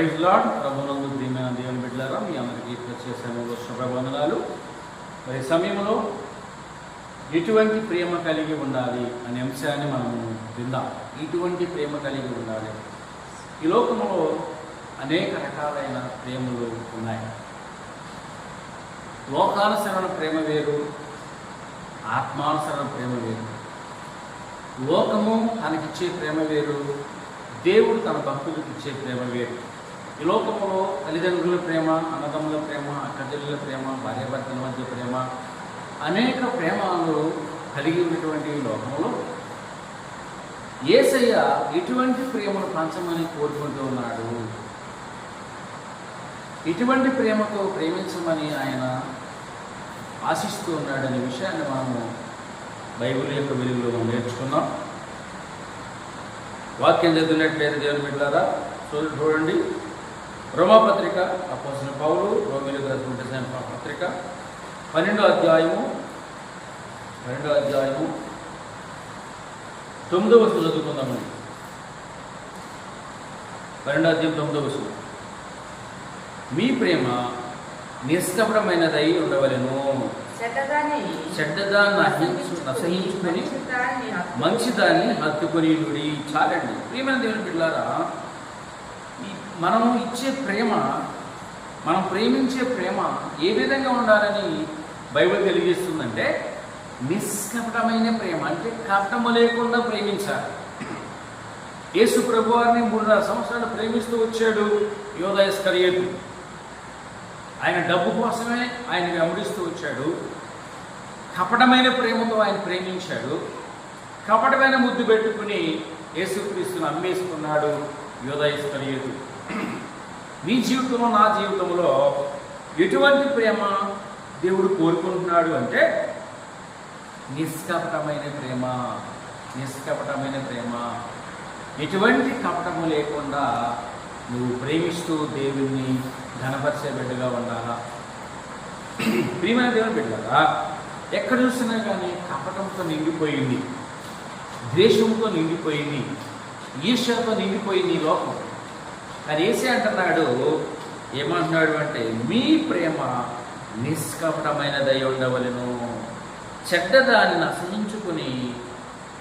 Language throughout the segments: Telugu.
ప్రైజ్ లాడ్ ప్రభునందు ప్రియమైన దేవుని బిడ్డలారా మీ అందరికీ ప్రత్యేక సమయంలో శుభవందనాలు. మరి సమయంలో ఎటువంటి ప్రేమ కలిగి ఉండాలి అనే అంశాన్ని మనము విందాం. ఇటువంటి ప్రేమ కలిగి ఉండాలి? ఈ లోకంలో అనేక రకాలైన ప్రేమలు ఉన్నాయి. లోకానుసరణ ప్రేమ వేరు ఆత్మానుసరణ ప్రేమ వేరు. లోకము తనకిచ్చే ప్రేమ వేరు దేవుడు తన భక్తులకు ఇచ్చే ప్రేమ వేరు. ఈ లోకంలో తల్లిదండ్రుల ప్రేమ అన్నదమ్ముల ప్రేమ అక్కచెల్లెల ప్రేమ భార్యాభర్తల మధ్య ప్రేమ అనేక ప్రేమలు కలిగి ఉన్నటువంటి ఈ లోకంలో ఏసయ్య ఇటువంటి ప్రేమను పంచమని కోరుకుంటూ ఉన్నాడు. ఇటువంటి ప్రేమతో ప్రేమించమని ఆయన ఆశిస్తూ ఉన్నాడనే విషయాన్ని మనము బైబిల్ యొక్క వెలుగులో మనం నేర్చుకున్నాం వాక్యం చదివినట్లయితే దేవుని బిడ్డారా చూడండి. రోమాపత్రిక అపోసిన పౌలు రోమిలకు రాసినటువంటి పత్రిక. పన్నెండో అధ్యాయము పన్నెండో అధ్యాయము. తొమ్మిదో వస్తువు చదువుకుందామండి. పన్నెండో అధ్యాయం తొమ్మిదో వస్తువు. మీ ప్రేమ నిష్కపటమైనదై ఉండవలెను. చెడ్డదాన్ని అసహించుకొని మంచిదాన్ని హత్తుకొని చాలండి. ప్రియమైన దేవుని ఈ మనం ఇచ్చే ప్రేమ మనం ప్రేమించే ప్రేమ ఏ విధంగా ఉండాలని బైబిల్ తెలియజేస్తుందంటే నిష్కపటమైన ప్రేమ అంటే కపటము లేకుండా ప్రేమించాలి. యేసు ప్రభు వారిని మూడున్నర సంవత్సరాలు ప్రేమిస్తూ వచ్చాడు యోదయస్కర్యేతు ఆయన డబ్బు కోసమే ఆయన వెంబడిస్తూ వచ్చాడు. కపటమైన ప్రేమతో ఆయన ప్రేమించాడు. కపటమైన ముద్దు పెట్టుకుని యేసుక్రీస్తుని అమ్మేసుకున్నాడు యోదయస్కర్యేతు మీ జీవితంలో నా జీవితంలో ఎటువంటి ప్రేమ దేవుడు కోరుకుంటున్నాడు అంటే నిష్కపటమైన ప్రేమ నిష్కపటమైన ప్రేమ. ఎటువంటి కపటము లేకుండా నువ్వు ప్రేమిస్తూ దేవుణ్ణి ఘనపరిచే బిడ్డగా ఉండాలా? ప్రియమైన దేవుని బిడ్డగా ఎక్కడ చూసినా కానీ కపటంతో నిండిపోయింది ద్వేషంతో నిండిపోయింది ఈర్ష్యతో నిండిపోయింది ఈ లోకం. కానీ ఏసే అంటున్నాడు ఏమంటున్నాడు అంటే మీ ప్రేమ నిష్కపటమైనదై ఉండవలను. చెడ్డదాన్ని అసహించుకుని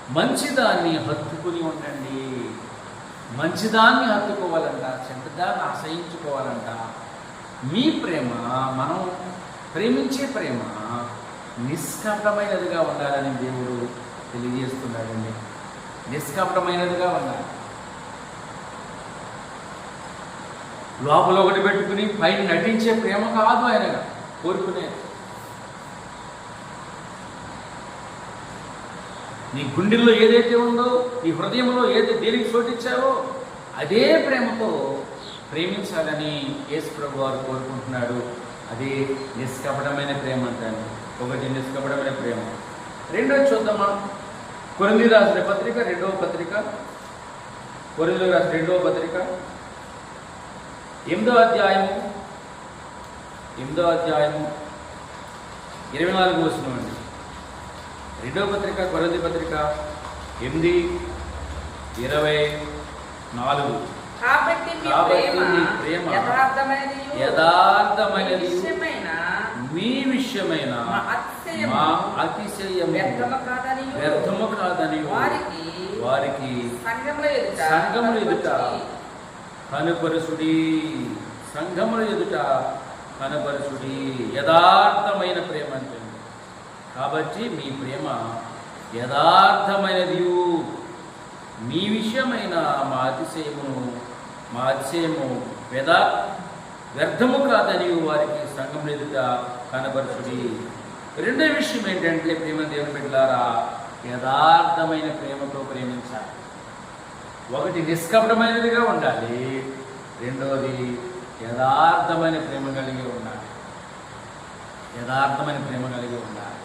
మంచిదాన్ని హత్తుకుని ఉండండి. మంచిదాన్ని హత్తుకోవాలంట చెడ్డదాన్ని అసహించుకోవాలంట మీ ప్రేమ మనం ప్రేమించే ప్రేమ నిష్కపటమైనదిగా ఉండాలని దేవుడు తెలియజేస్తున్నాడండి. నిష్కపటమైనదిగా ఉండాలి. లోపల ఒకటి పెట్టుకుని పైన నటించే ప్రేమ కాదు ఆయన కోరుకునే. నీ గుండెల్లో ఏదైతే ఉందో నీ హృదయంలో ఏది దేనికి చోటిచ్చావో అదే ప్రేమతో ప్రేమించాలని యేసు ప్రభు వారు కోరుకుంటున్నాడు. అదే నిష్కపటమైన ప్రేమ అంటాను. ఒకటి నిష్కపటమైన ప్రేమ. రెండోది చూద్దామా? కొరింది రాసిన పత్రిక రెండవ పత్రిక. కొరింది రాసిన రెండవ పత్రిక. ఎనిమిదో అధ్యాయము. ఎనిమిదో అధ్యాయము. ఇరవై నాలుగు వస్తున్నాం అండి. రెండవ పత్రిక కొరది పత్రిక ఎనిమిది ఇరవై నాలుగు. కాబట్టి మీ ప్రేమ యథార్థమైనది విషయమైన? మీ విషయమైన? అతిశయము. వ్యర్థము కాదని వారికి వారికి సంఘముల ఎదుట. కనుపరుసుడి సంఘముల ఎదుట కనపరుసుడి యథార్థమైన ప్రేమ అంటే కాబట్టి మీ ప్రేమ యథార్థమైనది మీ విషయమైన మా అతిశయమును మా అతిశయము వ్యధ వ్యర్థము కాదని వారికి సంఘం ఎదుట కనపరచుడి రెండో విషయం ఏంటంటే ప్రేమ దేవుని బిడ్డారా యథార్థమైన ప్రేమతో ప్రేమించాలి. ఒకటి నిష్కపటమైనదిగా ఉండాలి రెండోది యథార్థమైన ప్రేమ కలిగి ఉండాలి. యథార్థమైన ప్రేమ కలిగి ఉండాలి.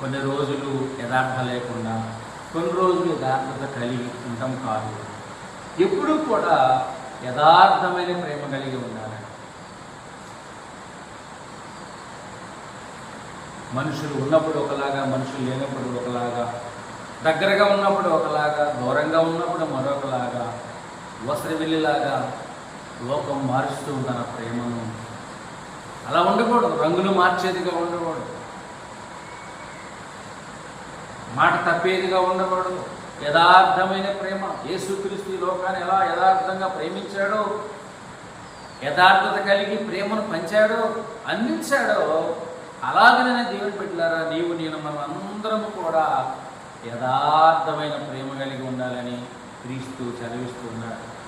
కొన్ని రోజులు యథార్థ లేకుండా కొన్ని రోజులు యథార్థత కలిగి ఉండటం కాదు. ఎప్పుడూ కూడా యథార్థమైన ప్రేమ కలిగి ఉండాలి. మనుషులు ఉన్నప్పుడు ఒకలాగా మనుషులు లేనప్పుడు ఒకలాగా దగ్గరగా ఉన్నప్పుడు ఒకలాగా ఉన్నప్పుడు మరొకలాగా వస్త్రవెల్లిలాగా లోకం మారుస్తూ తన ప్రేమను అలా ఉండకూడదు రంగులు మార్చేదిగా ఉండకూడదు. మాట తప్పేదిగా ఉండకూడదు. యథార్థమైన ప్రేమ. యేసుక్రీస్తు ఈ లోకాన్ని ఎలా యథార్థంగా ప్రేమించాడో యథార్థత కలిగి ప్రేమను పంచాడో అందించాడో అలాగనే దేవుని పెట్టారా నీవు నేను మనం అందరము కూడా యథార్థమైన ప్రేమ కలిగి ఉండాలని క్రీస్తు చదివిస్తూ ఉన్నాడు.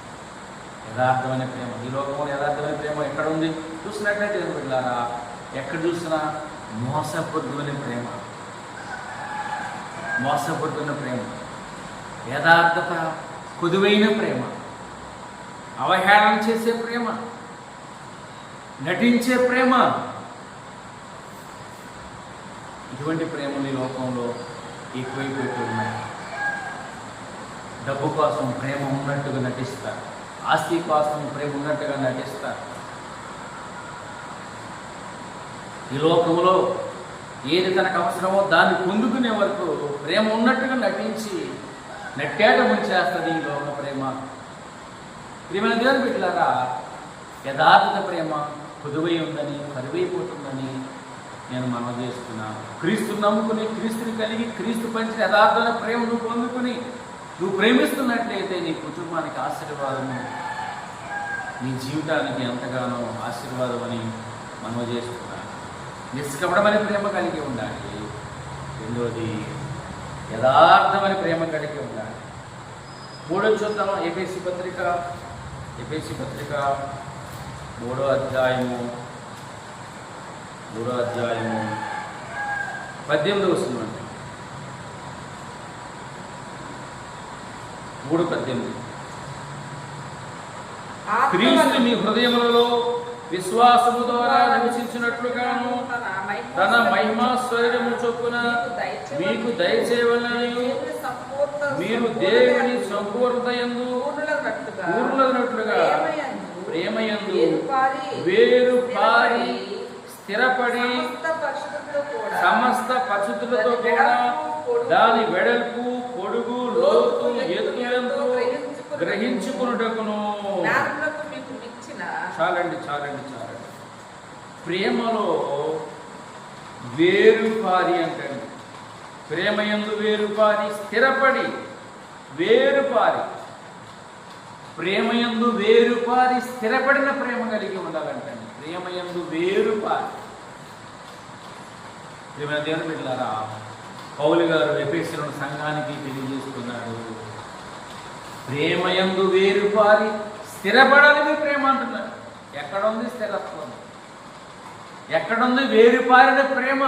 యథార్థమైన ప్రేమ. ఈ లోకంలో యథార్థమైన ప్రేమ ఎక్కడ ఉంది చూసినట్లయితే దేవుని ఎక్కడ చూసినా మోసపొద్దుని ప్రేమ. మోసపొద్దున్న ప్రేమ. యథార్థత కుదువైన ప్రేమ. అవహేళన చేసే ప్రేమ. నటించే ప్రేమ. ఇటువంటి ప్రేమలు ఈ లోకంలో ఎక్కువైపోతూ ఉన్నాయి డబ్బు కోసం ప్రేమ ఉన్నట్టుగా నటిస్తారు ఆస్తి కోసం ప్రేమ ఉన్నట్టుగా నటిస్తారు ఈ లోకంలో ఏది తనకు అవసరమో దాన్ని పొందుకునే వరకు ప్రేమ ఉన్నట్టుగా నటించి నట్టేట ముంచేస్తుంది ఈ లోక ప్రేమ. ప్రియమైన దేవుని బిడ్డలారా యథార్థత ప్రేమ పొదువై ఉందని కరువైపోతుందని నేను మనవి చేస్తున్నాను క్రీస్తు నమ్ముకుని క్రీస్తుని కలిగి క్రీస్తు పంచిన యథార్థమైన ప్రేమ నువ్వు పొందుకుని నువ్వు ప్రేమిస్తున్నట్లయితే నీ కుటుంబానికి ఆశీర్వాదము నీ జీవితానికి ఎంతగానో ఆశీర్వాదం అని మనవి చేస్తున్నాను నిష్కపడమని ప్రేమ కలిగి ఉండాలి. రెండోది యథార్థమైన ప్రేమ కలిగి ఉండాలి. మూడో చూద్దాం ఏపీసీ పత్రిక ఏపీసీ పత్రిక మూడో అధ్యాయము. మూడో అధ్యాయము పద్దెనిమిది వస్తుందండి మూడు పద్దెనిమిది. క్రీస్తు మీ హృదయములలో విశ్వాసము ద్వారా నివసించినట్లుగాను తన మహిమా స్వరము చొప్పున మీకు దయచేయవలనని మీరు దేవుని సంపూర్ణయందు పూర్ణులైనట్లుగా ప్రేమయందు వేరు పారి స్థిరపడి సమస్త పరిశుద్ధులతో కూడా దాని వెడల్పు పొడుగు లోతు ఎత్తు ఎంతో గ్రహించుకున్నటకును. చాలండి చాలండి చాలండి. ప్రేమలో వేరుపారి అంటండి. ప్రేమయందు వేరుపారి స్థిరపడి వేరుపారి. ప్రేమయందు వేరుపారి స్థిరపడిన ప్రేమ కలిగి ఉండాలంటండి. ప్రేమయందు వేరుపారి ప్రేమ దేవుని బిడ్డలారా పౌలు గారు ఎపేసిన సంఘానికి తెలియజేస్తున్నాడు. ప్రేమయందు వేరుపారి స్థిరపడాలని ప్రేమ అంటున్నారు. ఎక్కడుంది స్థిరత్వం? ఎక్కడుంది వేరుపారిన ప్రేమ?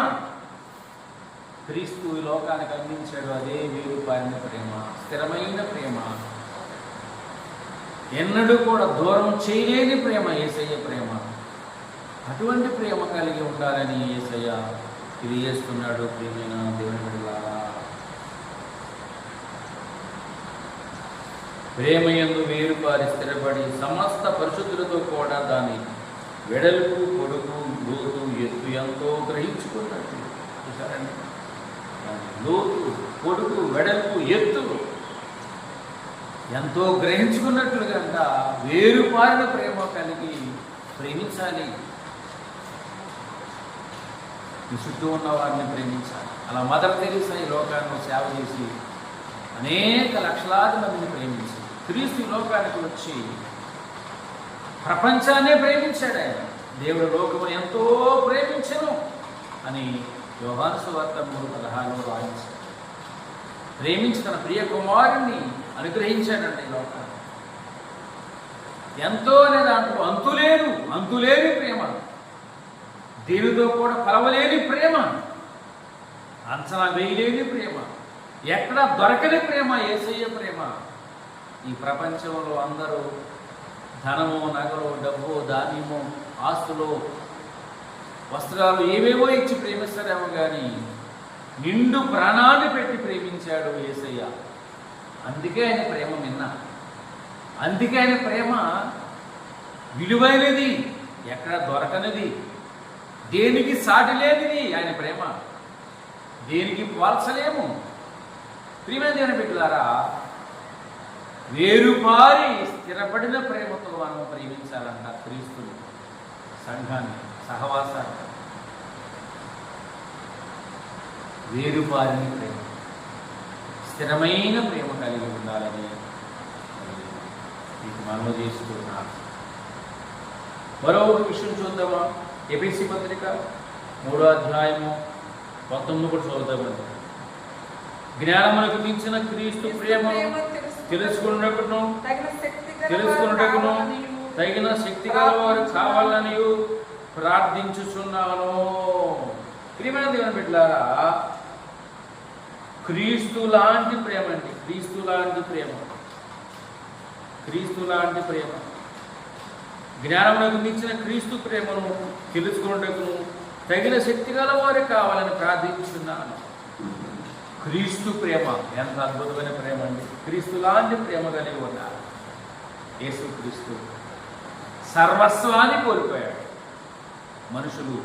క్రీస్తు లోకానికి అందించాడు అదే వేరుపారిన ప్రేమ స్థిరమైన ప్రేమ. ఎన్నడూ కూడా దూరం చేయలేని ప్రేమ ఏసయ్య ప్రేమ. అటువంటి ప్రేమ కలిగి ఉండాలని ఏసయ్య తెలియజేస్తున్నాడు. ప్రియమైన దేవుని బిడ్డలారా ప్రేమయందు వేరుపారి స్థిరపడి సమస్త పరిశుద్ధులతో కూడా దాని వెడల్పు పొడుగు లోతు ఎత్తు ఎంతో గ్రహించుకున్నట్టు. చూసారండి లోతు పొడుగు వెడల్పు ఎత్తు ఎంతో గ్రహించుకున్నట్లుగా అంట వేరుపారిన ప్రేమ కలిగి ప్రేమించాలి. నీ చుట్టూ ఉన్న వారిని ప్రేమించాలి. అలా మదర్ తెలిసిన ఈ లోకాన్ని సేవ చేసి అనేక లక్షలాది మందిని ప్రేమించి క్రీస్తు ఈ లోకానికి వచ్చి ప్రపంచాన్నే ప్రేమించాడు ఆయన. దేవుడు లోకము ఎంతో ప్రేమించను అని యోహాను సువార్త మూడు పదహారులో రాయించాడు. ప్రేమించి తన ప్రియ కుమారుణ్ణి అనుగ్రహించాడండి ఈ లోకాన్ని. ఎంతో అనే దాంట్లో అంతులేను అంతులేని ప్రేమ. దీనితో కూడా కలవలేని ప్రేమ. అంచనా వేయలేని ప్రేమ. ఎక్కడ దొరకని ప్రేమ ఏసయ్య ప్రేమ. ఈ ప్రపంచంలో అందరూ ధనము నగలు డబ్బు ధాన్యము ఆస్తులు వస్త్రాలు ఏవేవో ఇచ్చి ప్రేమిస్తారేమో కానీ నిండు ప్రాణాన్ని పెట్టి ప్రేమించాడు ఏసయ్య. అందుకే ఆయన ప్రేమ నిన్న అందుకే ఆయన ప్రేమ విలువైనది ఎక్కడ దొరకనిది. దేనికి సాటి లేనిది ఆయన ప్రేమ? దేనికి పోల్చలేము ప్రియమైన దేవుని బిడ్డలారా వేరుపారి స్థిరపడిన ప్రేమతో మనం ప్రేమించాలంట క్రీస్తుని సంఘాన్ని సహవాసాన్ని. వేరుపారిని ప్రేమ స్థిరమైన ప్రేమ కలిగి ఉండాలని మీకు మనవి చేస్తున్నాను మరో విషయం చూద్దామా? ఎపిసి పత్రిక మూడో అధ్యాయము పంతొమ్మిది కూడా చూద్దామండి జ్ఞానమునకు మించిన క్రీస్తు ప్రేమ తెలుసుకున్నట్టును తగిన శక్తి గల తెలుసుకున్నట్టును వారు కావాలనియు, తగిన శక్తి గల వారు కావాలని ప్రార్థించుచున్నాను. ప్రియమైన దేవుని బిడ్డలారా క్రీస్తు లాంటి ప్రేమ అండి. క్రీస్తు లాంటి ప్రేమ. క్రీస్తు లాంటి ప్రేమ. జ్ఞానమునకు మించిన క్రీస్తు ప్రేమను తెలుసుకున్నట్టును తగిన శక్తి గల వారే కావాలని ప్రార్థించున్నాను క్రీస్తు ప్రేమ ఎంత అద్భుతమైన ప్రేమ అండి. క్రీస్తు లాంటి ప్రేమ కలిగి ఉన్నారు. యేసు క్రీస్తు సర్వస్వాన్ని కోల్పోయాడు. మనుషులు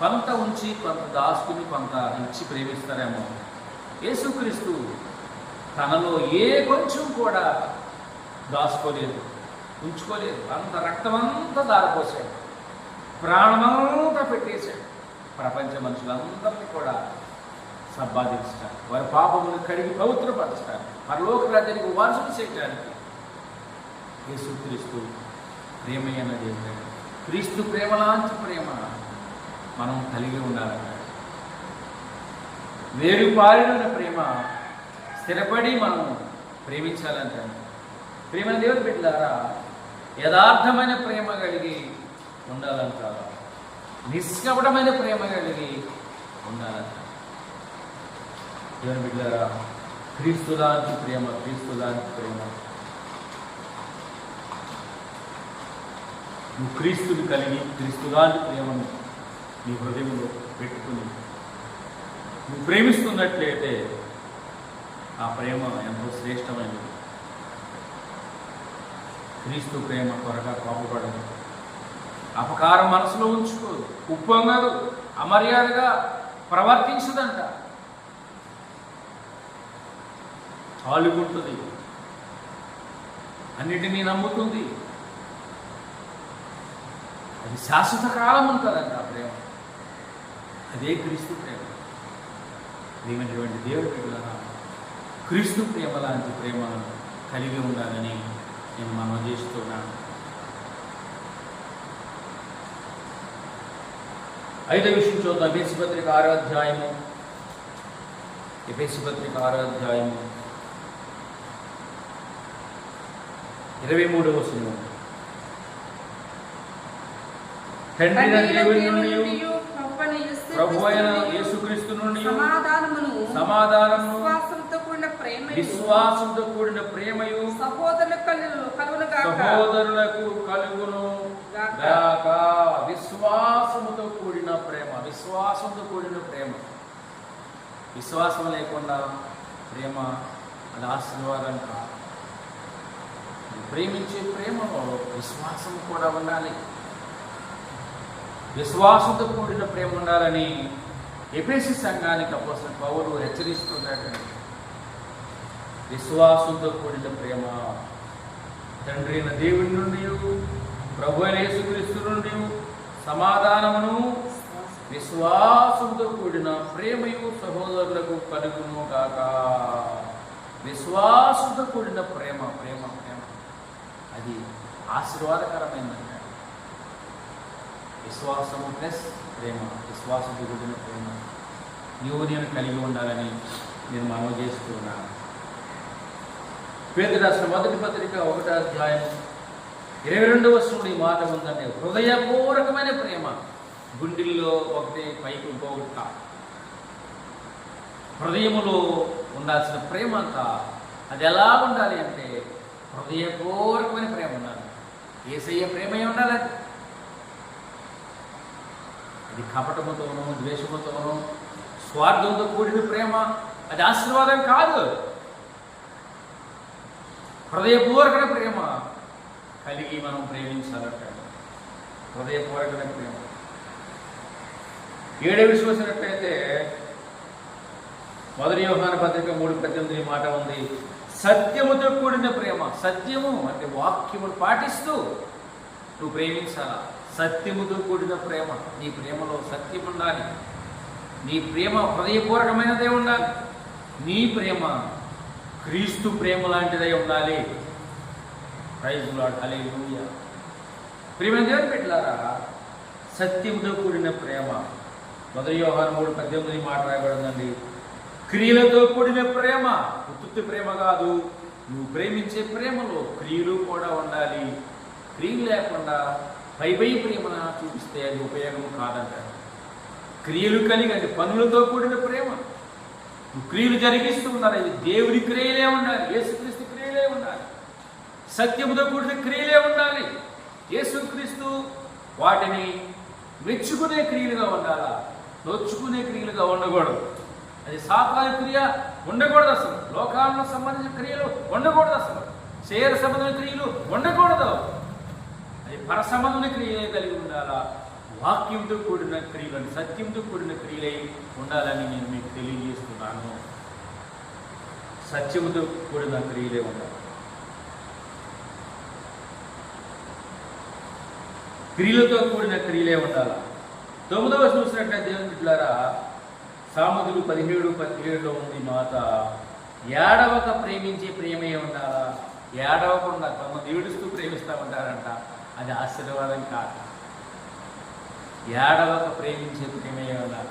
కొంత ఉంచి కొంత దాసుకుని కొంత ఇచ్చి ప్రేమిస్తారేమో. యేసుక్రీస్తు తనలో ఏ కొంచెం కూడా దాచుకోలేదు. ఉంచుకోలేదు. అంత రక్తమంతా దారిపోసాడు ప్రాణమంతా పెట్టేశాడు. ప్రపంచ మనుషులందరినీ కూడా సంపాదించడానికి వారి పాపమును కడిగి పవిత్రపరచడానికి పరలోక రాజ్యానికి వారసులు చేయడానికి యేసుక్రీస్తు ప్రేమైన దేవుడు. క్రీస్తు ప్రేమలాంటి ప్రేమ మనం కలిగి ఉండాలన్నాడు వేరుపారిన ప్రేమ స్థిరపడి మనం ప్రేమించాలంటాడు ప్రేమ దేవుడు బిడ్డలారా యథార్థమైన ప్రేమ కలిగి ఉండాలంటారు నిష్కపటమైన ప్రేమ కలిగి ఉండాలంటారు దేవుని బిడ్డలారా క్రీస్తు ప్రేమ క్రీస్తులాంటి ప్రేమ. నువ్వు క్రీస్తుని కలిగి క్రీస్తులాంటి ప్రేమను నీ హృదయంలో పెట్టుకుని నువ్వు ప్రేమిస్తున్నట్లయితే ఆ ప్రేమ ఎంతో శ్రేష్టమైనది. క్రీస్తు ప్రేమ త్వరగా కోపపడదు అపకారం మనసులో ఉంచుకోదు. ఉప్పొంగదు అమర్యాదగా ప్రవర్తించదంట. తాలుగుంటుంది అన్నిటినీ నమ్ముతుంది. అది శాశ్వత కాలం ఉంటుందంట ఆ ప్రేమ. అదే క్రీస్తు ప్రేమ. ప్రేమైనటువంటి దేవుడి క్రీస్తు ప్రేమ లాంటి ప్రేమ కలిగి ఉండాలని నేను మనం చేస్తున్నాను ఐదో విషయం చూద్దాం ఎపిసి పత్రిక ఆరో అధ్యాయము ఎపిసి పత్రిక ఆరో అధ్యాయము ఇరవై మూడవ వచనం తండ్రి నుండి యేసు ప్రభు అయిన క్రీస్తు యేసుక్రీస్తు నుండి సమాధానము కూడిన ప్రేమ విశ్వాసంతో కూడిన ప్రేమయు. కలుగును సహోదరులకు కలుగును గాక. విశ్వాసముతో కూడిన ప్రేమ విశ్వాసంతో కూడిన ప్రేమ. విశ్వాసం లేకుండా ప్రేమ అది ఆశీర్వాదం కాదు. ప్రేమించే ప్రేమలో విశ్వాసం కూడా ఉండాలి. విశ్వాసంతో కూడిన ప్రేమ ఉండాలని ఎపేసి సంఘానికి అపోసిన పౌరు హెచ్చరిస్తున్నాడు విశ్వాసంతో కూడిన ప్రేమ. తండ్రి అయిన దేవుడి నుండి ప్రభు అయిన యేసుక్రీస్తు నుండి సమాధానమును విశ్వాసంతో కూడిన ప్రేమయు సహోదరులకు కలుగును కాక విశ్వాసంతో కూడిన ప్రేమ ప్రేమ ప్రేమ. అది ఆశీర్వాదకరమైనది. విశ్వాసము ప్లస్ ప్రేమ విశ్వాసంతో కూడిన ప్రేమ. నీవు నేను కలిగి ఉండాలని నేను మనవి చేస్తున్నాను పేద రాసిన మొదటి పత్రిక ఒకటో అధ్యాయం ఇరవై రెండవ వచనంలో ఈ మాట ఉందండి హృదయపూర్వకమైన ప్రేమ గుండెల్లో ఒకటి పైకి ఇంకొకటి కాదు. హృదయములో ఉండాల్సిన ప్రేమ అంతా అది ఎలా ఉండాలి అంటే హృదయపూర్వకమైన ప్రేమ ఉండాలి ఏసయ్య ప్రేమే ఉండాలి అది. అది కపటముతోనూ ద్వేషముతోనూ స్వార్థంతో కూడిన ప్రేమ అది ఆశీర్వాదం కాదు హృదయపూర్వకమైన ప్రేమ కలిగి మనం ప్రేమించాలంట హృదయపూర్వకమైన ప్రేమ. ఏడే విశ్వసినట్లయితే మొదటి వ్యవహార పత్రిక మూడు పద్దెనిమిది మాట ఉంది. సత్యముతో కూడిన ప్రేమ. సత్యము అంటే వాక్యమును పాటిస్తూ నువ్వు ప్రేమించాలా? సత్యముతో కూడిన ప్రేమ. నీ ప్రేమలో సత్యం ఉండాలి. నీ ప్రేమ హృదయపూర్వకమైనదే ఉండాలి. నీ ప్రేమ క్రీస్తు ప్రేమ లాంటిదై ఉండాలి. ప్రైజ్ లాడ్ హల్లెలూయా ప్రేమ దేవుని పెట్టారా సత్యంతో కూడిన ప్రేమ. మొదటి వ్యవహారం మూడు పద్దెనిమిది మాట రాయబడిందండి. క్రియలతో కూడిన ప్రేమ. ఉత్తుత్తి ప్రేమ కాదు. నువ్వు ప్రేమించే ప్రేమలో క్రియలు కూడా ఉండాలి. క్రియలు లేకుండా పై పై ప్రేమన చూపిస్తే అది ఉపయోగం కాదంట క్రియలు కలిగి పనులతో కూడిన ప్రేమ. క్రియలు జరిగిస్తూ ఉండాలి. ఇది దేవుడి క్రియలే ఉండాలి. యేసుక్రీస్తు క్రియలే ఉండాలి. సత్యముతో కూడిన క్రియలే ఉండాలి. యేసుక్రీస్తు వాటిని మెచ్చుకునే క్రియలుగా ఉండాలా? నొచ్చుకునే క్రియలుగా ఉండకూడదు. అది సాతాన క్రియ ఉండకూడదు అసలు. లోకాలకు సంబంధించిన క్రియలు ఉండకూడదు అసలు. శరీర సంబంధమైన క్రియలు ఉండకూడదు. అది పర సంబంధమైన క్రియలే కలిగి ఉండాలా? వాక్యంతో కూడిన క్రియలను సత్యంతో కూడిన క్రియలై ఉండాలని నేను మీకు తెలియజేస్తున్నాను. సత్యముతో కూడిన క్రియలే ఉండాలి. క్రియలతో కూడిన క్రియలే ఉండాలి. తొమ్మిదవ చూసినట్లయితే దేవుని బిడ్డలారా పదిహేడు పదిహేడులో ఉంది మాట ఏడవక ప్రేమించే ప్రేమే ఉండాలా? ఏడవకుండా తమ ఏడుస్తూ ప్రేమిస్తూ ఉంటారంట అది ఆశీర్వాదం కాదు. ఏడవక ప్రేమించే ప్రేమే కదా.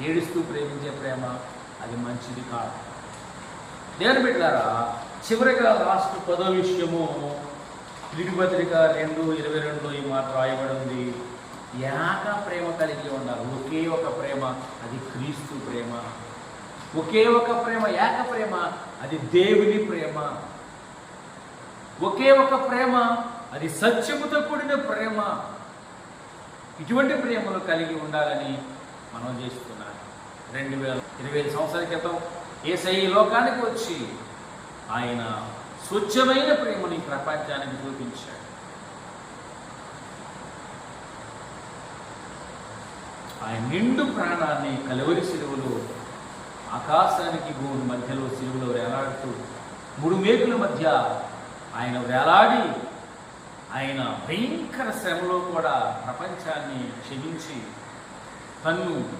ఏడుస్తూ ప్రేమించే ప్రేమ అది మంచిది కాదు. దేవుని బిడ్డారా చివరిగా లాస్ట్ పదో విషయము తిరుగుపత్రిక రెండు ఇరవై రెండులో ఈ మాట రాయబడి ఉంది ఏక ప్రేమ కలిగి ఉండాలి ఒకే ఒక ప్రేమ అది క్రీస్తు ప్రేమ. ఒకే ఒక ప్రేమ ఏక ప్రేమ అది దేవుని ప్రేమ. ఒకే ఒక ప్రేమ అది సత్యముతో కూడిన ప్రేమ. ఇటువంటి ప్రేమలు కలిగి ఉండాలని మనం చేస్తున్నాను రెండు వేల ఇరవై ఐదు సంవత్సరాల క్రితం ఏసై లోకానికి వచ్చి ఆయన స్వచ్ఛమైన ప్రేమని ప్రపంచానికి చూపించాడు. ఆయన నిండు ప్రాణాన్ని కలవరి సిలువలో ఆకాశానికి భూమి మధ్యలో సిలువలో వేలాడుతూ మూడు మేకుల మధ్య ఆయన వేలాడి ఆయన భయంకర శ్రమలో కూడా ప్రపంచాన్ని క్షమించి తన్ను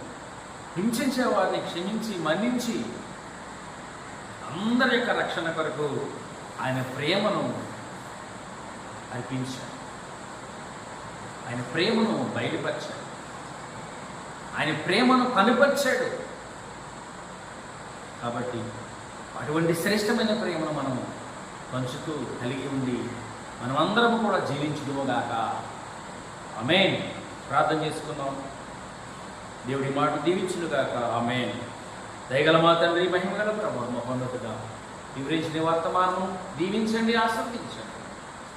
హింసించే వారిని క్షమించి మన్నించి అందరి యొక్క రక్షణ కొరకు ఆయన ప్రేమను అర్పించాడు. ఆయన ప్రేమను బయలుపరిచాడు. ఆయన ప్రేమను కనుపరిచాడు. కాబట్టి అటువంటి శ్రేష్టమైన ప్రేమను మనం పంచుతూ కలిగి ఉండి మనమందరము కూడా జీవించుదువుగాక అమేన్ ప్రార్థన చేసుకుందాం. దేవుడి మాట దీవించునుగాక ఆమెన్. దయగల మా తండ్రి మహిమగల ప్రభు మహోన్నతుగా వివరించిన వర్తమానము దీవించండి ఆస్వాదించండి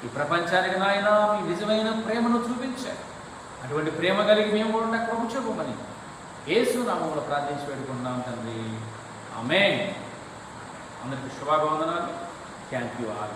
ఈ ప్రపంచానికి నాయన మీ నిజమైన ప్రేమను చూపించారు అటువంటి ప్రేమ కలిగి మేము కూడా కృప చూపమని యేసు నామంలో ప్రార్థించి పెట్టుకున్నాం తండ్రి. ఆమెన్. అందరికీ శుభాభివందనాలు. Thank you all